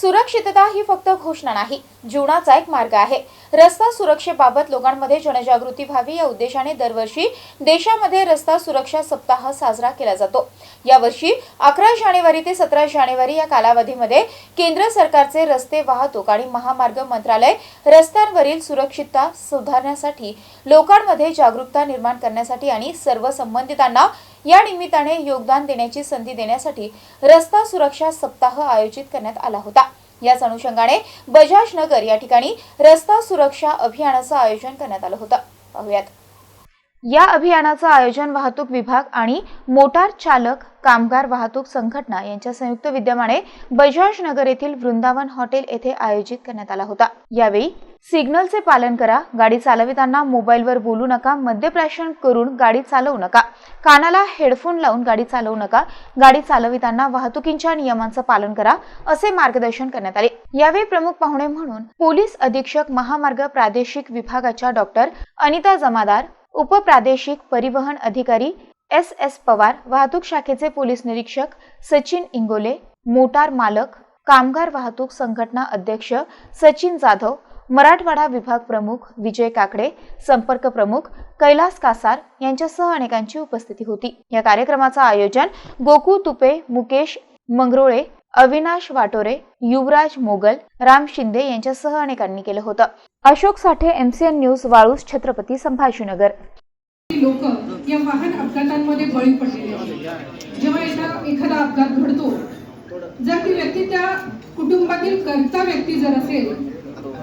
सुरक्षितता ही फक्त घोषणा नाही जीवनाचा एक मार्ग आहे. रस्ता सुरक्षेबाबत लोकांमध्ये जनजागृती व्हावी या उद्देशाने दरवर्षी देशामध्ये रस्ता सुरक्षा सप्ताह साजरा केला जातो. यावर्षी अकरा जानेवारी ते सतरा जानेवारी या कालावधीमध्ये केंद्र सरकारचे रस्ते वाहतूक आणि महामार्ग मंत्रालय रस्त्यांवरील सुरक्षितता सुधारण्यासाठी लोकांमध्ये जागरूकता निर्माण करण्यासाठी आणि सर्व संबंधितांना या निमित्ताने योगदान देण्याची संधी देण्यासाठी रस्ता सुरक्षा सप्ताह आयोजित करण्यात आला होता. याच अनुषंगाने बजाज नगर या ठिकाणी रस्ता सुरक्षा अभियानाचं आयोजन करण्यात आलं होतं. पाहुयात. या अभियानाचं आयोजन वाहतूक विभाग आणि मोटार चालक कामगार वाहतूक संघटना यांच्या संयुक्त विद्यमाने बजाज नगर येथील वृंदावन हॉटेल येथे आयोजित करण्यात आला होता. यावेळी सिग्नलचे पालन करा गाडी चालविताना मोबाईलवर बोलू नका मद्यप्राशन करून गाडी चालवू नका कानाला हेडफोन लावून गाडी चालवू नका गाडी चालविताना वाहतुकीच्या नियमांचं पालन करा असे मार्गदर्शन करण्यात आले. यावेळी प्रमुख पाहुणे म्हणून पोलीस अधीक्षक महामार्ग प्रादेशिक विभागाच्या डॉक्टर अनिता जमादार उपप्रादेशिक परिवहन अधिकारी एस एस पवार वाहतूक शाखेचे पोलीस निरीक्षक सचिन इंगोले मोटार मालक कामगार वाहतूक संघटना अध्यक्ष सचिन जाधव मराठवाडा विभाग प्रमुख विजय काकडे संपर्क प्रमुख कैलास कासार यांच्यासह अनेकांची उपस्थिती होती. या कार्यक्रमाचं आयोजन गोकू तुपे मुकेश मंगरोळे अविनाश वाटोरे युवराज मोगल राम शिंदे यांच्यासह अनेकांनी केलं होतं. Ashok Sathe MCN news Walus Chhatrapati Sambhajinagar. लोक या वाहन अपघातांमध्ये बळी पडलेले जेव्हा एखा एखादा अपघात घडतो जर ती व्यक्ती त्या कुटुंबातील कर्ता व्यक्ती जर असेल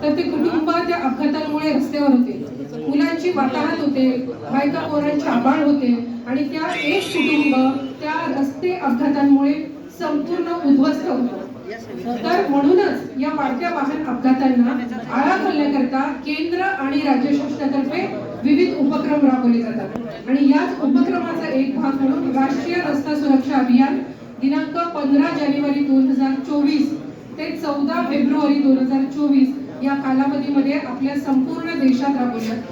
तर ते कुटुंब त्या अपघातांमुळे रस्त्यावर होते. मुलांची वाताहत होते बायका पोरांची आबाळ होते आणि त्या एक कुटुंब त्या रस्ते अपघातांमुळे संपूर्ण उद्ध्वस्त तर म्हणूनच या वाढत्या वाहन अपघातांना आळा घालण्याकरता केंद्र आणि राज्य शासनातर्फे विविध उपक्रम राबवले जातात. आणि याच उपक्रमाचा एक भाग म्हणून राष्ट्रीय रस्ता सुरक्षा अभियान दिनांक पंधरा जानेवारी दोन हजार चोवीस ते चौदा फेब्रुवारी दोन हजार चोवीस या कालावधीमध्ये आपल्या संपूर्ण देशात राबवण्यात